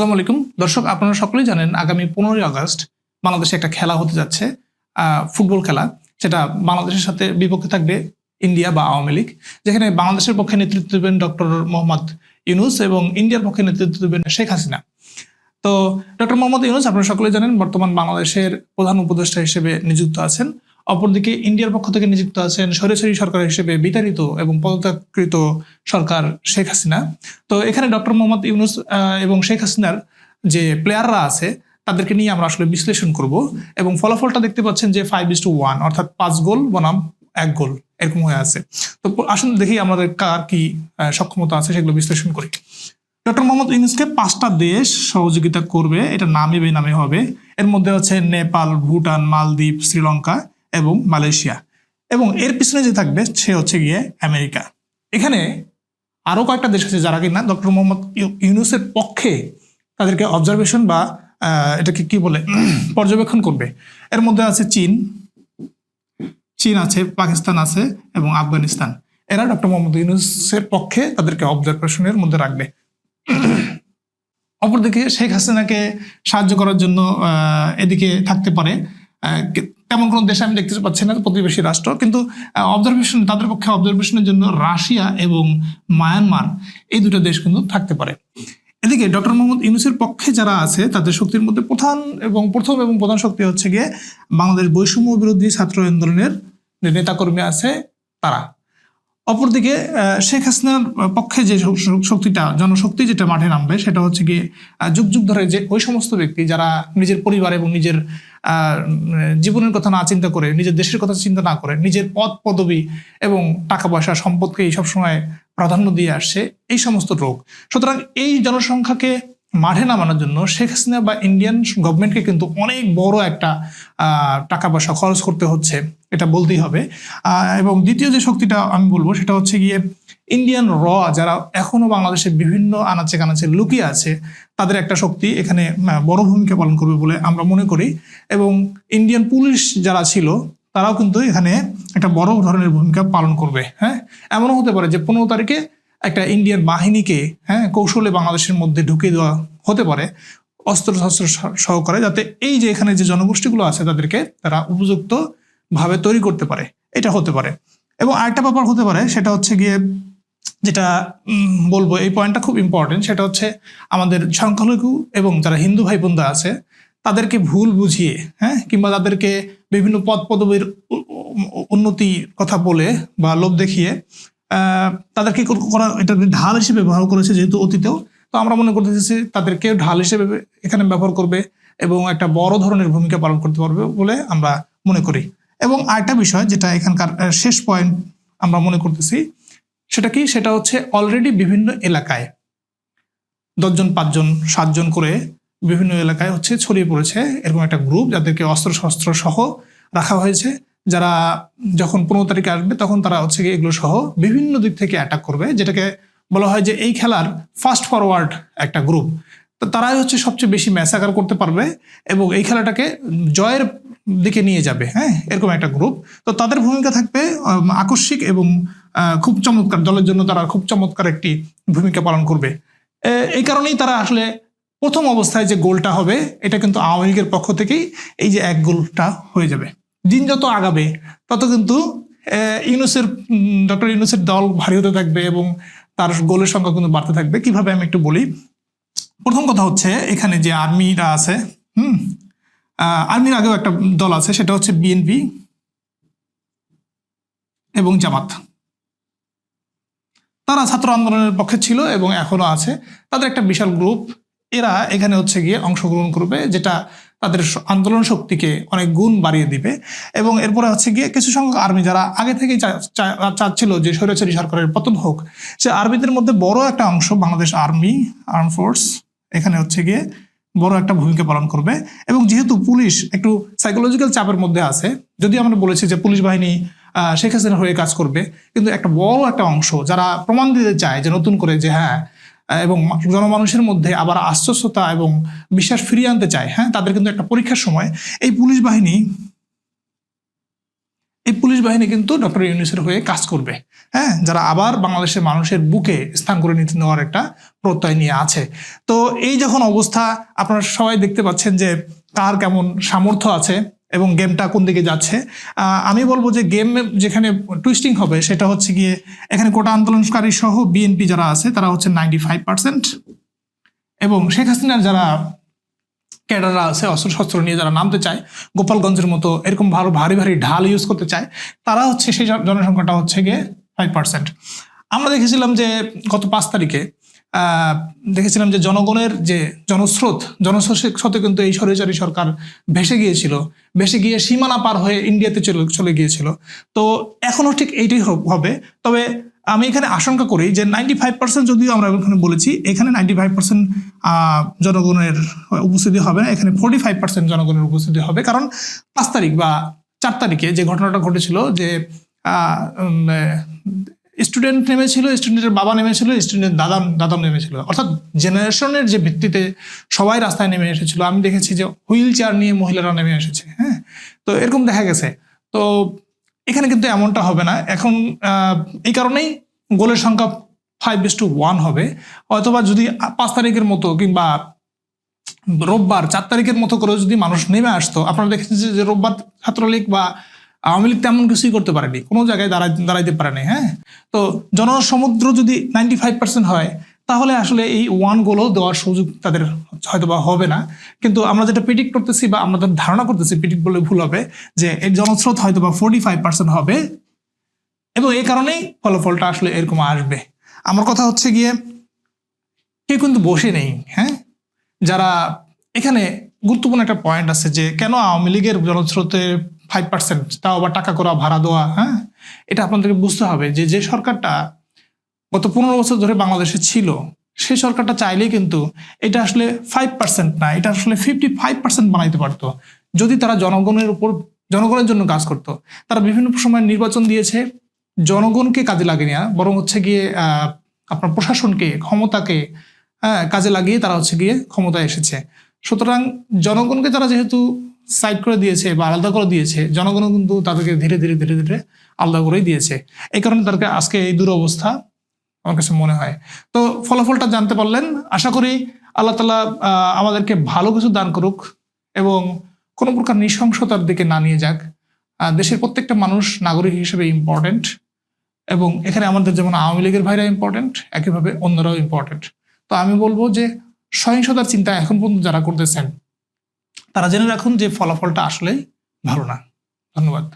আসসালামু আলাইকুম। দর্শক, আপনারা সকলেই জানেন আগামী পনেরোই আগস্ট বাংলাদেশে একটা খেলা হতে যাচ্ছে ফুটবল খেলা। সেটা বাংলাদেশের সাথে বিপক্ষে থাকবে ইন্ডিয়া বা আওয়ামী লীগ। যেখানে বাংলাদেশের পক্ষে নেতৃত্ব দেবেন ডক্টর মোহাম্মদ ইউনুস এবং ইন্ডিয়ার পক্ষে নেতৃত্ব দেবেন শেখ হাসিনা। তো ডক্টর মোহাম্মদ ইউনুস, আপনারা সকলেই জানেন, বর্তমান বাংলাদেশের প্রধান উপদেষ্টা হিসেবে নিযুক্ত আছেন। অপরদিকে ইন্ডিয়ার পক্ষ থেকে নিযুক্ত আছেন সরেসরি সরকার হিসেবে বিতাড়িত এবং পদত্যাগকৃত সরকার শেখ হাসিনা। তো এখানে ডক্টর মোহাম্মদ ইউনুস এবং শেখ হাসিনার যে প্লেয়াররা আছে, তাদেরকে নিয়ে আমরা আসলে বিশ্লেষণ করব এবং ফলাফলটা দেখতে পাচ্ছেন যে ফাইভ ইস টু ওয়ান অর্থাৎ পাঁচ গোল, বনাম এক গোল, এরকম হয়ে আছে। তো আসুন দেখি আমাদের কার কি সক্ষমতা আছে, সেগুলো বিশ্লেষণ করি। ডক্টর মোহাম্মদ ইউনুসকে পাঁচটা দেশ সহযোগিতা করবে, এটা নামে হবে। এর মধ্যে হচ্ছে নেপাল, ভুটান, মালদ্বীপ, শ্রীলঙ্কা এবং মালয়েশিয়া। এবং এর পিছনে যে থাকবে, সে হচ্ছে গিয়ে আমেরিকা। এখানে আরও কয়েকটা দেশ আছে যারা কিনা ডক্টর মোহাম্মদ ইউনুসের পক্ষে তাদেরকে অবজারভেশন বা এটাকে কি বলে, পর্যবেক্ষণ করবে। এর মধ্যে আছে চীন। চীন আছে, পাকিস্তান আছে এবং আফগানিস্তান। এরা ডক্টর মোহাম্মদ ইউনুসের পক্ষে তাদেরকে অবজারভেশনের মধ্যে রাখবে। অপরদিকে শেখ হাসিনাকে সাহায্য করার জন্য এদিকে থাকতে পারে তেমন কোনো দেশে আমি দেখতে পাচ্ছি না, প্রতিবেশী রাষ্ট্র। কিন্তু অবজারভেশন তাদের পক্ষে অবজারভেশনের জন্য রাশিয়া এবং মায়ানমার এই দুটো দেশ কিন্তু থাকতে পারে। এদিকে ডক্টর মোহাম্মদ ইউনুসের পক্ষে যারা আছে, তাদের শক্তির মধ্যে প্রধান এবং প্রথম এবং প্রধান শক্তি হচ্ছে গিয়ে বাংলাদেশ বৈষম্য বিরোধী ছাত্র আন্দোলনের নেতাকর্মী আছে, তারা। অপরদিকে শেখ হাসিনার পক্ষে যে শক্তিটা, জনশক্তি যেটা মাঠে নামবে, সেটা হচ্ছে গিয়ে যুগ যুগ ধরে যে ওই সমস্ত ব্যক্তি যারা নিজের পরিবার এবং নিজের জীবনের কথা না চিন্তা করে, নিজের দেশের কথা চিন্তা না করে, নিজের পদ, পদবি এবং টাকা পয়সা সম্পদকেই সবসময় প্রাধান্য দিয়ে আসছে, এই সমস্ত রোগ। সুতরাং এই জনসংখ্যাকে মাঠে নামানোর জন্য শেখ হাসিনা বা ইন্ডিয়ান গভর্নমেন্টকে কিন্তু অনেক বড় একটা টাকা পয়সা খরচ করতে হচ্ছে, এটা বলতেই হবে। এবং দ্বিতীয় যে শক্তিটা আমি বলব সেটা হচ্ছে গিয়ে ইন্ডিয়ান র যারা এখনও বাংলাদেশের বিভিন্ন আনাচে কানাচে লুকিয়ে আছে, তাদের একটা শক্তি এখানে বড় ভূমিকা পালন করবে বলে আমরা মনে করি। এবং ইন্ডিয়ান পুলিশ যারা ছিল, তারাও কিন্তু এখানে একটা বড় ধরনের ভূমিকা পালন করবে হ্যাঁ? এমনও হতে পারে যে পনেরো তারিখে একটা ইন্ডিয়ান বাহিনীকে হ্যাঁ কৌশলে বাংলাদেশের মধ্যে ঢুকিয়ে দেওয়া হতে পারে অস্ত্র শস্ত্র সহ- সহকারে যাতে এই যে এখানে যে জনগোষ্ঠীগুলো আছে তাদেরকে তারা উপযুক্ত ভাবে তৈরি করতে পারে, এটা হতে পারে। এবং আরেকটা ব্যাপার হতে পারে, সেটা হচ্ছে গিয়ে যেটা বলব, এই পয়েন্টটা খুব ইম্পর্টেন্ট সেটা হচ্ছে আমাদের সংখ্যালঘু এবং যারা হিন্দু ভাই বোনরা আছে, তাদেরকে ভুল বুঝিয়ে হ্যাঁ কিংবা তাদেরকে বিভিন্ন পদ পদবীর উন্নতির কথা বলে বা লোভ দেখিয়ে তাদেরকে করা এটা ঢাল হিসেবে ব্যবহার করেছে যেহেতু অতীতেও। তো আমরা মনে করতেছি তাদেরকে ঢাল হিসেবে এখানে ব্যবহার করবে এবং একটা বড় ধরনের ভূমিকা পালন করতে পারবে বলে আমরা মনে করি। এবং আরেকটা বিষয় যেটা এখানকার শেষ পয়েন্ট আমরা মনে করতেছি, সেটা কি? সেটা হচ্ছে অলরেডি বিভিন্ন এলাকায় দশজন, পাঁচজন, সাতজন করে বিভিন্ন এলাকায় হচ্ছে ছড়িয়ে পড়েছে। এরকম একটা গ্রুপ যাদেরকে অস্ত্র শস্ত্র সহ রাখা হয়েছে। যারা যখন পনেরো তারিখে আসবে, তখন তারা হচ্ছে গিয়ে এগুলো সহ বিভিন্ন দিক থেকে অ্যাটাক করবে। যেটাকে বলা হয় যে এই খেলার ফাস্ট ফরওয়ার্ড একটা গ্রুপ তো তারাই হচ্ছে সবচেয়ে বেশি ম্যাসাকার করতে পারবে এবং এই খেলাটাকে জয়ের দিকে নিয়ে যাবে হ্যাঁ? এরকম একটা গ্রুপ তো তাদের ভূমিকা থাকবে আকস্মিক এবং খুব চমৎকার। দলের জন্য তারা খুব চমৎকার একটি ভূমিকা পালন করবে। এই কারণেই তারা আসলে প্রথম অবস্থায় যে গোলটা হবে, এটা কিন্তু আওয়ামী লীগের পক্ষ থেকেই এই যে এক গোলটা হয়ে যাবে। দিন যত আগাবে, তত কিন্তু ইউনুসের ডক্টর ইউনুসের দল ভারী হতে থাকবে এবং তার গোলের সংখ্যা কিন্তু বাড়তে থাকবে। কীভাবে আমি একটু বলি? প্রথম কথা হচ্ছে এখানে যে আর্মিরা আছে, হুম আর্মির আগেও একটা দল আছে, সেটা হচ্ছে বিএনপি এবং জামাত। তারা ছাত্র আন্দোলনের পক্ষে ছিল এবং এখনও আছে। তাদের একটা বিশাল গ্রুপ এরা এখানে হচ্ছে গিয়ে অংশগ্রহণ করবে, যেটা তাদের আন্দোলন শক্তিকে অনেক গুণ বাড়িয়ে দিবে। এবং এরপরে হচ্ছে গিয়ে কিছু সংখ্যক আর্মি যারা আগে থেকেই চাচ্ছিল যে স্বৈরাচারী সরকারের পতন হোক, সে আর্মিদের মধ্যে বড় একটা অংশ বাংলাদেশ আর্মি, আর্ম ফোর্স, এখানে হচ্ছে গিয়ে বড় একটা ভূমিকা পালন করবে। এবং যেহেতু পুলিশ একটু সাইকোলজিক্যাল চাপের মধ্যে আছে, যদি আমরা বলেছি যে পুলিশ বাহিনী শেখ হাসিনার হয়ে কাজ করবে, কিন্তু একটা বড় একটা অংশ যারা প্রমাণ দিতে চায় যে নতুন করে যে হ্যাঁ এবং জনমানুষের মধ্যে আবার আশ্বস্ততা এবং বিশ্বাস ফিরিয়ে আনতে চায়। হ্যাঁ তাদের কিন্তু একটা পরীক্ষার সময় এই পুলিশ বাহিনী, এই পুলিশ বাহিনী কিন্তু ডক্টর ইউনুসের হয়ে কাজ করবে। হ্যাঁ যারা আবার বাংলাদেশের মানুষের বুকে স্থান করে নিতে নেওয়ার একটা প্রত্যয় নিয়ে আছে। তো এই যখন অবস্থা, আপনারা সবাই দেখতে পাচ্ছেন যে কার কেমন সামর্থ্য আছে। এবং গেমটা কোন দিকে যাচ্ছে। আমি বলব যে গেম যেখানে টুইস্টিং হবে সেটা হচ্ছে গিয়ে এখানে কোটা আন্দোলনকারী সহ বিএনপি যারা আছে, তারা হচ্ছে নাইনটি ফাইভ পার্সেন্ট এবং শেখ হাসিনার যারা ক্যাডাররা আছে অস্ত্র শস্ত্র নিয়ে যারা নামতে চায়, গোপালগঞ্জের মতো এরকম ভালো, ভারী ভারী ঢাল ইউজ করতে চায়, তারা হচ্ছে সেই জনসংখ্যাটা হচ্ছে গিয়ে ফাইভ পার্সেন্ট আমরা দেখেছিলাম যে গত পাঁচ তারিখে দেখেছিলাম যে জনগণের যে জনস্রোত জনস্রোতের সাথে কিন্তু এই স্বৈরাচারী সরকার ভেসে গিয়েছিল, ভেসে গিয়ে সীমানা পার হয়ে ইন্ডিয়াতে চলে চলে গিয়েছিল। তো এখনও ঠিক এইটাই হবে। তবে আমি এখানে আশঙ্কা করি যে নাইনটি ফাইভ পার্সেন্ট যদিও আমরা এখানে বলেছি, এখানে নাইনটি ফাইভ পার্সেন্ট জনগণের উপস্থিতি হবে না, এখানে ফোর্টি ফাইভ পার্সেন্ট জনগণের উপস্থিতি হবে। কারণ পাঁচ তারিখ বা চার তারিখে যে ঘটনাটা ঘটেছিল যে স্টুডেন্ট নেমেছিল স্টুডেন্টের বাবা নেমেছিল স্টুডেন্টের দাদা দাদা নেমেছিল। অর্থাৎ জেনারেশনের যে ভিত্তিতে সবাই রাস্তায় নেমে এসেছিল, আমি দেখেছি যে হুইল চেয়ার নিয়ে মহিলারা নেমে এসেছে হ্যাঁ? তো এরকম দেখা গেছে। তো এখানে কিন্তু এমনটা হবে না। এখন এই কারণেই গোলের সংখ্যা ফাইভ বিস টু ওয়ান হবে। অথবা যদি পাঁচ তারিখের মতো কিংবা রোববার চার তারিখের মতো করে যদি মানুষ নেমে আসতো, আপনারা দেখেছেন যে রোববার ছাত্রলীগ বা আওয়ামী লীগ তেমন কিছুই করতে পারেনি। কোনো জায়গায় দাঁড়াই দাঁড়াইতে পারেনি হ্যাঁ? তো জনসমুদ্র যদি নাইনটি ফাইভ পার্সেন্ট হয়, তাহলে আসলে এই ওয়ান গোলও দেওয়ার সুযোগ তাদের হয়তো বা হবে না। কিন্তু আমরা যেটা প্রিডিক্ট করতেছি বা আমাদের ধারণা করতেছি প্রিডিক্ট বলে ভুল হবে, যে এর জনস্রোত হয়তো বা ফোর্টি ফাইভ পার্সেন্ট হবে এবং এই কারণেই ফলাফলটা আসলে এরকম আসবে। আমার কথা হচ্ছে গিয়ে, কেউ কিন্তু বসে নেই হ্যাঁ? যারা এখানে গুরুত্বপূর্ণ একটা পয়েন্ট আছে যে কেন আওয়ামী লীগের জনস্রোতে ফাইভ পার্সেন্ট তাও আবার টাকা করা, ভাড়া দেওয়া হ্যাঁ? এটা আপনাদেরকে বুঝতে হবে যে যে সরকারটা গত পনেরো বছর ধরে বাংলাদেশে ছিল সেই সরকারটা চাইলেই কিন্তু এটা আসলে ফাইভ পার্সেন্ট না, এটা আসলে ফিফটি ফাইভ পার্সেন্ট বানাইতে পারতো। যদি তারা জনগণের উপর, জনগণের জন্য কাজ করতো। তারা বিভিন্ন সময় নির্বাচন দিয়েছে, জনগণকে কাজে লাগিয়ে নেওয়া বরং হচ্ছে গিয়ে আপনার প্রশাসনকে, ক্ষমতাকে হ্যাঁ কাজে লাগিয়ে তারা হচ্ছে গিয়ে ক্ষমতায় এসেছে। সুতরাং জনগণকে তারা যেহেতু সাইড করে দিয়েছে বা আলাদা করে দিয়েছে, জনগণও কিন্তু তাদেরকে ধীরে ধীরে ধীরে ধীরে আলাদা করেই দিয়েছে। এই কারণে তাদেরকে আজকে এই দুরবস্থা আমার কাছে মনে হয়। তো ফলাফলটা জানতে পারলেন। আশা করি আল্লাহ তালা আমাদেরকে ভালো কিছু দান করুক এবং কোনো প্রকার নৃশংসতার দিকে না নিয়ে যাক। দেশের প্রত্যেকটা মানুষ নাগরিক হিসেবে ইম্পর্টেন্ট এবং এখানে আমাদের যেমন আওয়ামী লীগের ভাইরা ইম্পর্টেন্ট একইভাবে অন্যরাও ইম্পর্টেন্ট তো আমি বলব যে সহিংসতার চিন্তা এখন পর্যন্ত যারা করতেছেন তারা জেনে রাখুন যে ফলাফলটা আসলেই ভালো না। ধন্যবাদ।